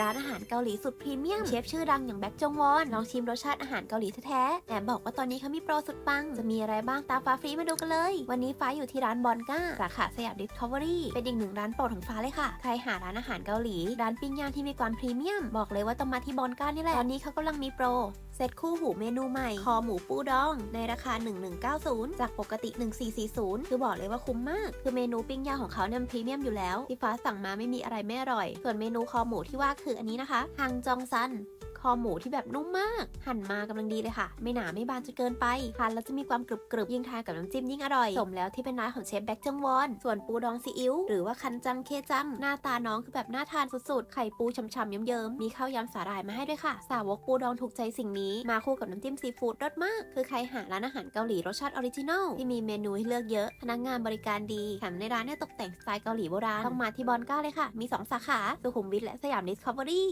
ร้านอาหารเกาหลีสุดพรีเมียม เชฟชื่อดังอย่างแบ็คจงวอน ลองชิมรสชาติอาหารเกาหลีแท้ๆแอบบอกว่าตอนนี้เขามีโปรสุดปัง จะมีอะไรบ้างตามฟ้าฟรีมาดูกันเลย วันนี้ฟ้าอยู่ที่ร้านบอนก้าสาขาสยามดิสคัฟเวอรี่เป็นอีกหนึ่งร้านโปรดของฟ้าเลยค่ะ ใครหาร้านอาหารเกาหลี ร้านปิ้งย่างที่มีความพรีเมียม บอกเลยว่าต้องมาที่บอนก้านี่แหละ ตอนนี้เขากำลังมีโปรเซ ตคู่หูเมนูใหม่ คอหมูปูดอง ในราคา 1190 จากปกติ 1440 คือบอกเลยว่าคุ้มมาก คือเมนูปิ้งย่างของเขาเนี่ยพรีเมียมอยู่แล้วที่ฟ้าสั่งมาไม่มีอะไรไม่อร่อย ส่วนเมนูคอหมูที่ว่าคืออันนี้นะคะฮังจองซันคอหมูที่แบบนุ่มมาก หั่นมากำลังดีเลยค่ะ ไม่หนาไม่บานจนเกินไปทานแล้วจะมีความกรึบกรึบยิ่งทานกับน้ำจิ้มยิ่งอร่อย สมแล้วที่เป็นร้านของเชฟแบ็กจังวอนส่วนปูดองซีอิ๊วหรือว่าคันจังเคจัง หน้าตาน้องคือแบบน่าทานสุดๆ ไข่ปูฉ่ำๆเยิ้มๆมีข้าวยำสาหร่ายมาให้ด้วยค่ะ สาวกปูดองถูกใจสิ่งนี้มาคู่กับน้ำจิ้มซีฟู้ดรสมาก คือใครหาร้านอาหารเกาหลีรสชาติออริจินอลที่มีเมนูให้เลือกเยอะ พนักงานบริการดีแถมในร้านเนี่ยตกแต่งสไตล์เกาหลีโบราณ ต้องมาที่บอนก้าเลยค่ะ มีสองสาขาสุขุมวิทและสยามดิสคัฟเวอรี่